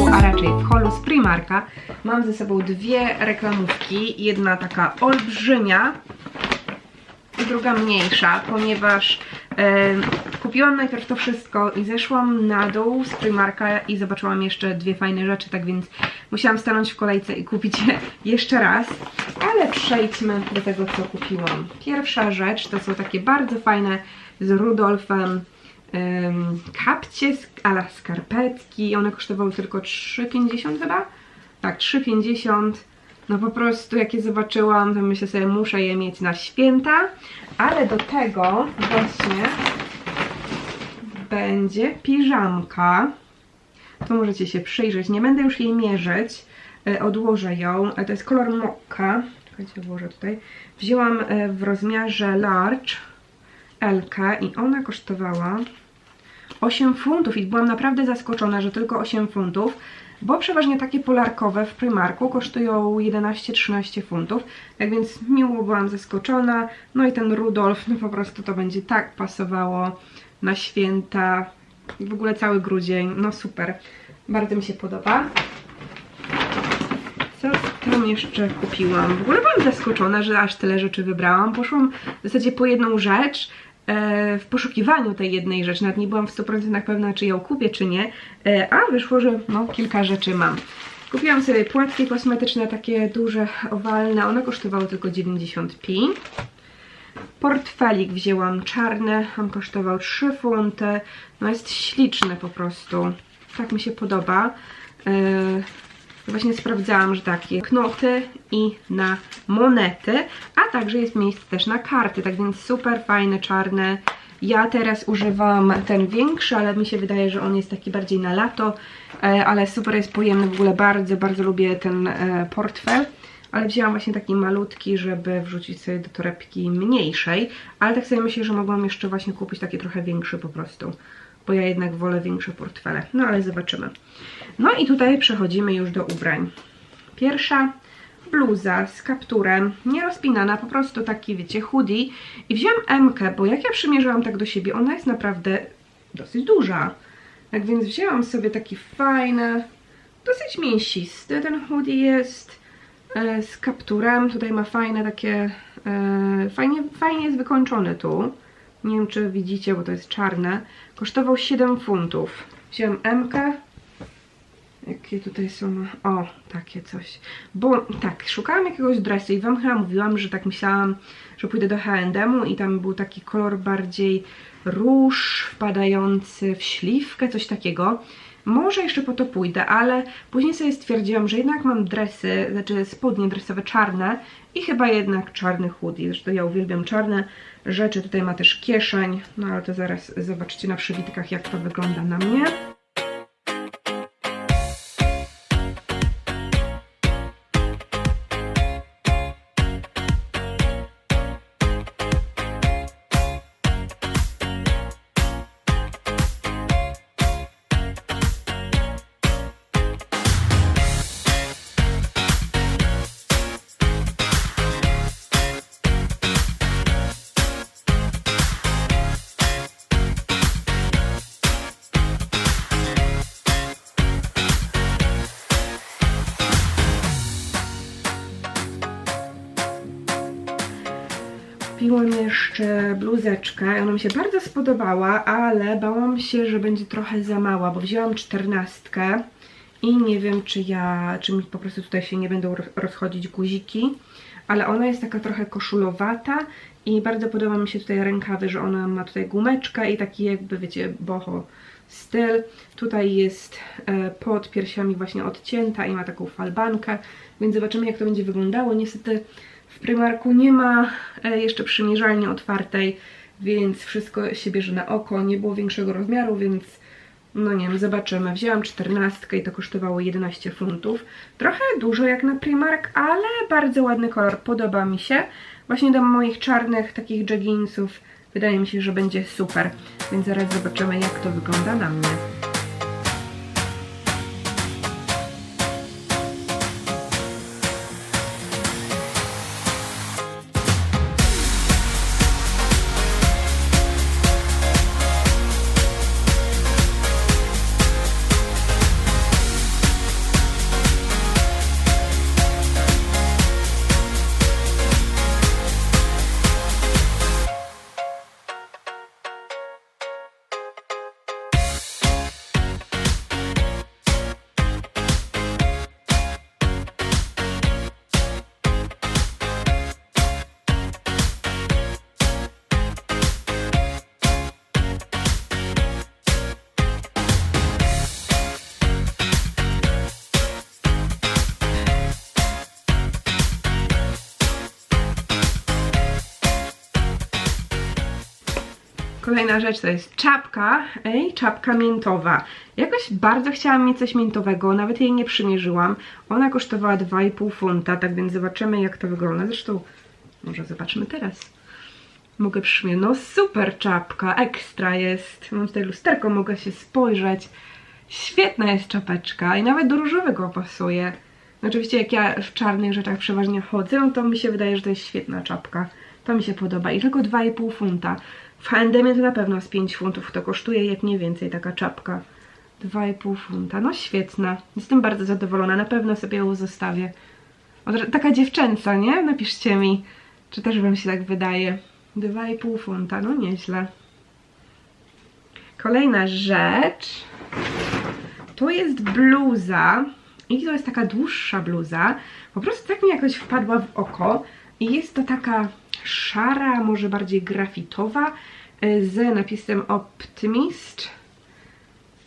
a raczej w holu z Primarka. Mam ze sobą dwie reklamówki. Jedna taka olbrzymia, druga mniejsza, ponieważ e, kupiłam najpierw to wszystko i zeszłam na dół z Primarka i zobaczyłam jeszcze dwie fajne rzeczy, tak więc musiałam stanąć w kolejce i kupić je jeszcze raz. Ale przejdźmy do tego, co kupiłam. Pierwsza rzecz to są takie bardzo fajne z Rudolfem em, kapcie ala skarpetki. One kosztowały tylko 3,50 chyba? Tak, 3,50. No po prostu jak je zobaczyłam, to myślę sobie, muszę je mieć na święta. Ale do tego właśnie będzie piżamka. Tu możecie się przyjrzeć. Nie będę już jej mierzyć. E, Odłożę ją. E, To jest kolor mokka. Czekajcie, włożę tutaj. Wzięłam e, w rozmiarze large LK i ona kosztowała 8 funtów i byłam naprawdę zaskoczona, że tylko 8 funtów, bo przeważnie takie polarkowe w Primarku kosztują 11-13 funtów, tak więc miło byłam zaskoczona. No i ten Rudolf, no po prostu to będzie tak pasowało na święta, w ogóle cały grudzień, no super, bardzo mi się podoba. Co tam jeszcze kupiłam? W ogóle byłam zaskoczona, że aż tyle rzeczy wybrałam. Poszłam w zasadzie po jedną rzecz w poszukiwaniu tej jednej rzeczy. Nawet nie byłam w 100% pewna, czy ją kupię, czy nie. E, a wyszło, że no, kilka rzeczy mam. Kupiłam sobie płatki kosmetyczne, takie duże, owalne. One kosztowały tylko 90p. Portfelik wzięłam czarny, on kosztował 3 funty. No jest śliczny po prostu. Tak mi się podoba. Właśnie sprawdzałam, że takie knoty i na monety, a także jest miejsce też na karty, tak więc super fajne, czarne. Ja teraz używam ten większy, ale mi się wydaje, że on jest taki bardziej na lato, e, ale super jest pojemny, w ogóle bardzo, bardzo lubię ten e, portfel ale wzięłam właśnie taki malutki, żeby wrzucić sobie do torebki mniejszej, ale tak sobie myślę, że mogłam jeszcze właśnie kupić taki trochę większy po prostu, bo ja jednak wolę większe portfele, no ale zobaczymy. No i tutaj przechodzimy już do ubrań. Pierwsza bluza z kapturem, nie rozpinana, po prostu taki, wiecie, hoodie i wzięłam M, bo jak ja przymierzyłam tak do siebie, ona jest naprawdę dosyć duża. Tak więc wzięłam sobie taki fajny, dosyć mięsisty ten hoodie jest e, z kapturem. Tutaj ma fajne takie, e, fajnie, fajnie jest wykończony tu. Nie wiem czy widzicie, bo to jest czarne. Kosztował 7 funtów. Wziąłem M. Jakie tutaj są? O, takie coś. Bo tak, szukałam jakiegoś dresu i wam chyba mówiłam, że tak myślałam, że pójdę do H&M i tam był taki kolor bardziej róż wpadający w śliwkę, coś takiego. Może jeszcze po to pójdę, ale później sobie stwierdziłam, że jednak mam dresy, znaczy spodnie dresowe czarne i chyba jednak czarny hoodie. Zresztą ja uwielbiam czarne rzeczy. Tutaj ma też kieszeń, no ale to zaraz zobaczycie na przywitkach, jak to wygląda na mnie. Kupiłam jeszcze bluzeczkę, ona mi się bardzo spodobała, ale bałam się, że będzie trochę za mała, bo wzięłam czternastkę i nie wiem, czy ja, czy mi po prostu tutaj się nie będą ro- rozchodzić guziki, ale ona jest taka trochę koszulowata i bardzo podoba mi się tutaj rękawy, że ona ma tutaj gumeczkę i taki jakby, wiecie, boho styl. Tutaj jest e, pod piersiami właśnie odcięta i ma taką falbankę, więc zobaczymy jak to będzie wyglądało. Niestety w Primarku nie ma e, jeszcze przymierzalni otwartej, więc wszystko się bierze na oko. Nie było większego rozmiaru, więc no nie wiem, zobaczymy. Wzięłam 14 i to kosztowało 11 funtów. Trochę dużo jak na Primark, ale bardzo ładny kolor, podoba mi się. Właśnie do moich czarnych takich joggingsów wydaje mi się, że będzie super. Więc zaraz zobaczymy jak to wygląda na mnie. Kolejna rzecz to jest czapka, ej, czapka miętowa. Jakoś bardzo chciałam mieć coś miętowego, nawet jej nie przymierzyłam. Ona kosztowała 2,5 funta, tak więc zobaczymy jak to wygląda. Zresztą, może zobaczmy teraz. Mogę przymierzyć. No super czapka, ekstra jest. Mam tutaj lusterko, mogę się spojrzeć. Świetna jest czapeczka i nawet do różowego pasuje. Oczywiście jak ja w czarnych rzeczach przeważnie chodzę, no to mi się wydaje, że to jest świetna czapka. To mi się podoba. I tylko 2,5 funta. W H&M to na pewno z 5 funtów to kosztuje, jak nie więcej taka czapka. 2,5 funta. No świetna. Jestem bardzo zadowolona. Na pewno sobie ją zostawię. Taka dziewczęca, nie? Napiszcie mi, czy też wam się tak wydaje. 2,5 funta. No nieźle. Kolejna rzecz. To jest bluza. I to jest taka dłuższa bluza. Po prostu tak mi jakoś wpadła w oko. I jest to taka szara, może bardziej grafitowa, y, z napisem Optimist.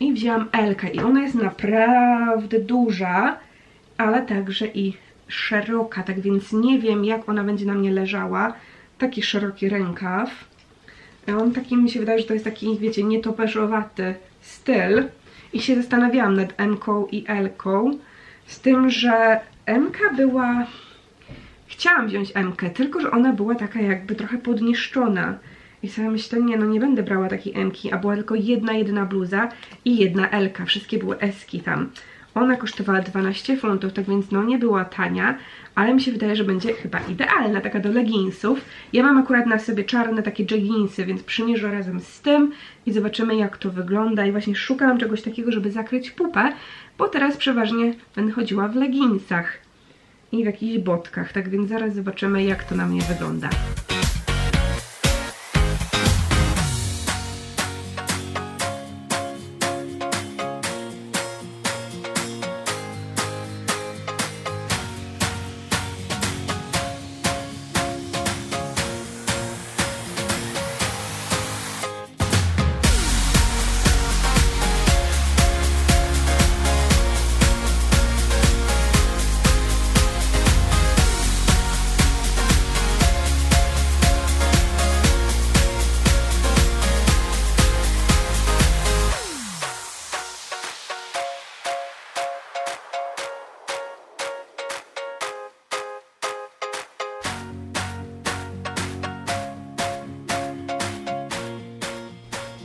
I wzięłam Elkę. I ona jest naprawdę duża, ale także i szeroka. Tak więc nie wiem, jak ona będzie na mnie leżała. Taki szeroki rękaw. On taki, mi się wydaje, że to jest taki, wiecie, nietoperzowaty styl. I się zastanawiałam nad M-ką i L-ką. Z tym, że M-ka była... Chciałam wziąć M-kę, tylko że ona była taka jakby trochę podniszczona. I sobie myślę, nie no, nie będę brała takiej M-ki, a była tylko jedna, jedyna bluza i jedna L-ka. Wszystkie były S-ki tam. Ona kosztowała 12 funtów, tak więc no nie była tania, ale mi się wydaje, że będzie chyba idealna, taka do leginsów. Ja mam akurat na sobie czarne takie jogginsy, więc przymierzę razem z tym i zobaczymy jak to wygląda. I właśnie szukałam czegoś takiego, żeby zakryć pupę, bo teraz przeważnie będę chodziła w leginsach i w jakichś botkach, tak więc zaraz zobaczymy jak to na mnie wygląda.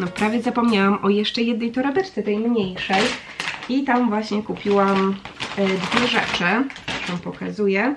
No prawie zapomniałam o jeszcze jednej torebeczce, tej mniejszej. I tam właśnie kupiłam e, dwie rzeczy, wam pokazuję.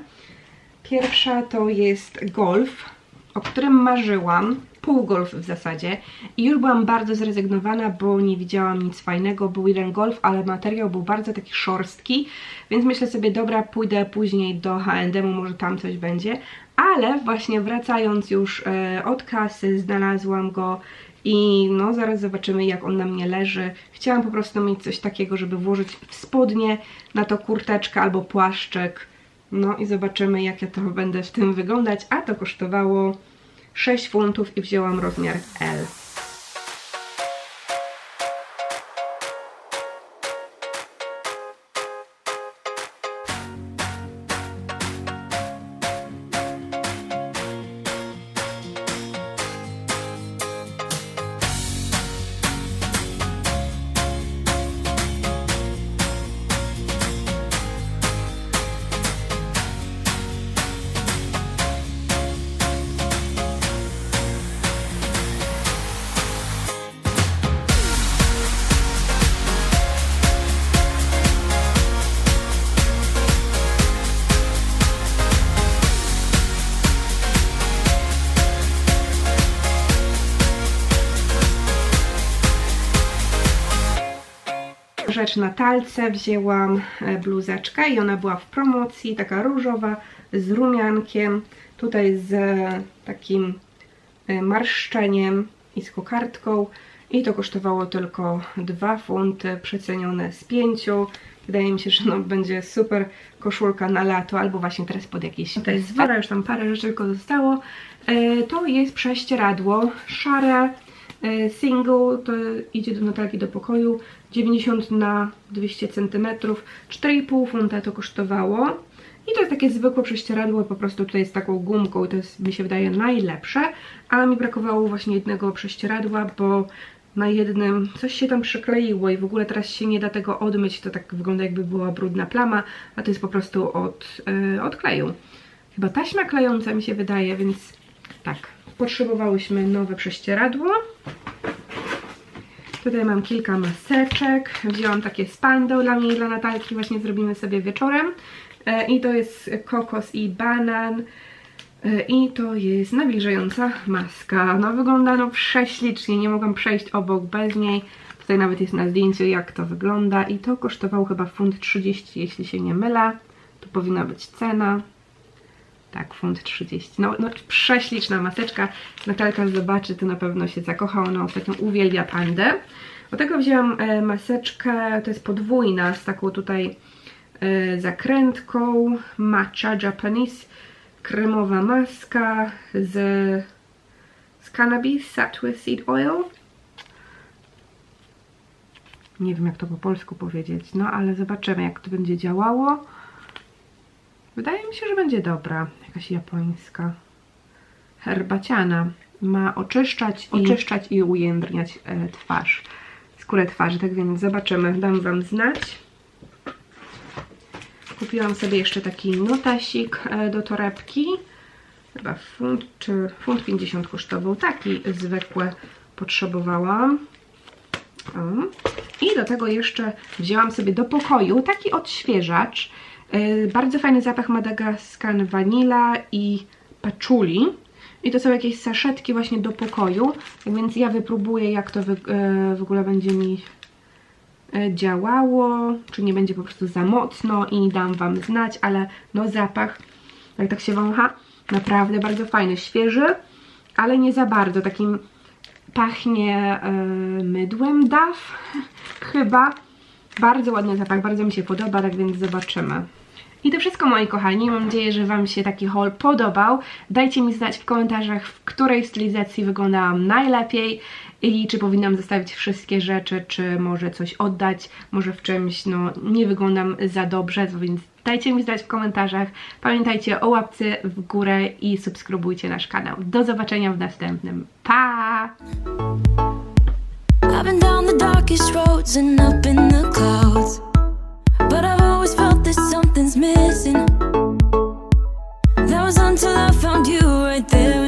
Pierwsza to jest golf, o którym marzyłam. Półgolf w zasadzie. I już byłam bardzo zrezygnowana, bo nie widziałam nic fajnego. Był jeden golf, ale materiał był bardzo taki szorstki. Więc myślę sobie, dobra, pójdę później do H&M, może tam coś będzie. Ale właśnie wracając już e, od kasy, znalazłam go i no zaraz zobaczymy jak on na mnie leży. Chciałam po prostu mieć coś takiego, żeby włożyć w spodnie, na to kurteczkę albo płaszczyk. No i zobaczymy jak ja to będę w tym wyglądać, a to kosztowało 6 funtów i wzięłam rozmiar L. rzecz na talce wzięłam e, bluzeczkę i ona była w promocji, taka różowa z rumiankiem, tutaj z e, takim e, marszczeniem i z kokardką i to kosztowało tylko 2 funty, przecenione z 5. Wydaje mi się, że no, będzie super koszulka na lato albo właśnie teraz pod jakieś... To jest wora, już tam parę rzeczy tylko zostało. To jest prześcieradło szare, Single to idzie do Natalki do pokoju 90 na 200 cm 4,5 funta to kosztowało. I to jest takie zwykłe prześcieradło, po prostu tutaj z taką gumką, to jest mi się wydaje najlepsze, a mi brakowało właśnie jednego prześcieradła, bo na jednym coś się tam przykleiło i w ogóle teraz się nie da tego odmyć, to tak wygląda jakby była brudna plama, a to jest po prostu od, yy, od kleju. Chyba taśma klejąca mi się wydaje, więc tak, potrzebowałyśmy nowe prześcieradło. Tutaj mam kilka maseczek. Wzięłam takie z dla mnie i dla Natalki. Właśnie zrobimy sobie wieczorem. E, I to jest kokos i banan. E, I to jest nawilżająca maska. No wygląda no prześlicznie. Nie mogłam przejść obok bez niej. Tutaj nawet jest na zdjęciu jak to wygląda. I to kosztowało chyba funt 30, jeśli się nie mylę. Tu powinna być cena. Tak, funt 30. No, no prześliczna maseczka. Natalka zobaczy, to na pewno się zakocha. Ona ostatnio uwielbia pandę. Do tego wzięłam e, maseczkę, to jest podwójna, z taką tutaj e, zakrętką. Matcha Japanese. Kremowa maska z, z cannabis, sattva seed oil. Nie wiem jak to po polsku powiedzieć, no ale zobaczymy jak to będzie działało. Wydaje mi się, że będzie dobra. Jakaś japońska. Herbaciana. Ma oczyszczać i, oczyszczać i ujędrniać e, twarz. Skórę twarzy, tak więc zobaczymy. Dam Wam znać. Kupiłam sobie jeszcze taki notasik e, do torebki. Chyba funt czy funt 50 kosztował. Taki zwykły potrzebowałam. O. I do tego jeszcze wzięłam sobie do pokoju taki odświeżacz. Yy, bardzo fajny zapach Madagascar vanilla i patchouli. I to są jakieś saszetki właśnie do pokoju, więc ja wypróbuję jak to yy, w ogóle będzie mi yy, działało, czy nie będzie po prostu za mocno i dam Wam znać, ale no zapach, jak tak się wącha, naprawdę bardzo fajny, świeży, ale nie za bardzo, takim pachnie yy, mydłem DAF chyba. Bardzo ładny zapach, bardzo mi się podoba, tak więc zobaczymy. I to wszystko moi kochani, mam nadzieję, że Wam się taki haul podobał. Dajcie mi znać w komentarzach, w której stylizacji wyglądałam najlepiej i czy powinnam zostawić wszystkie rzeczy, czy może coś oddać, może w czymś no nie wyglądam za dobrze, więc dajcie mi znać w komentarzach. Pamiętajcie o łapce w górę i subskrybujcie nasz kanał. Do zobaczenia w następnym. Pa! I've been down the darkest roads and up in the clouds. Until I found you right there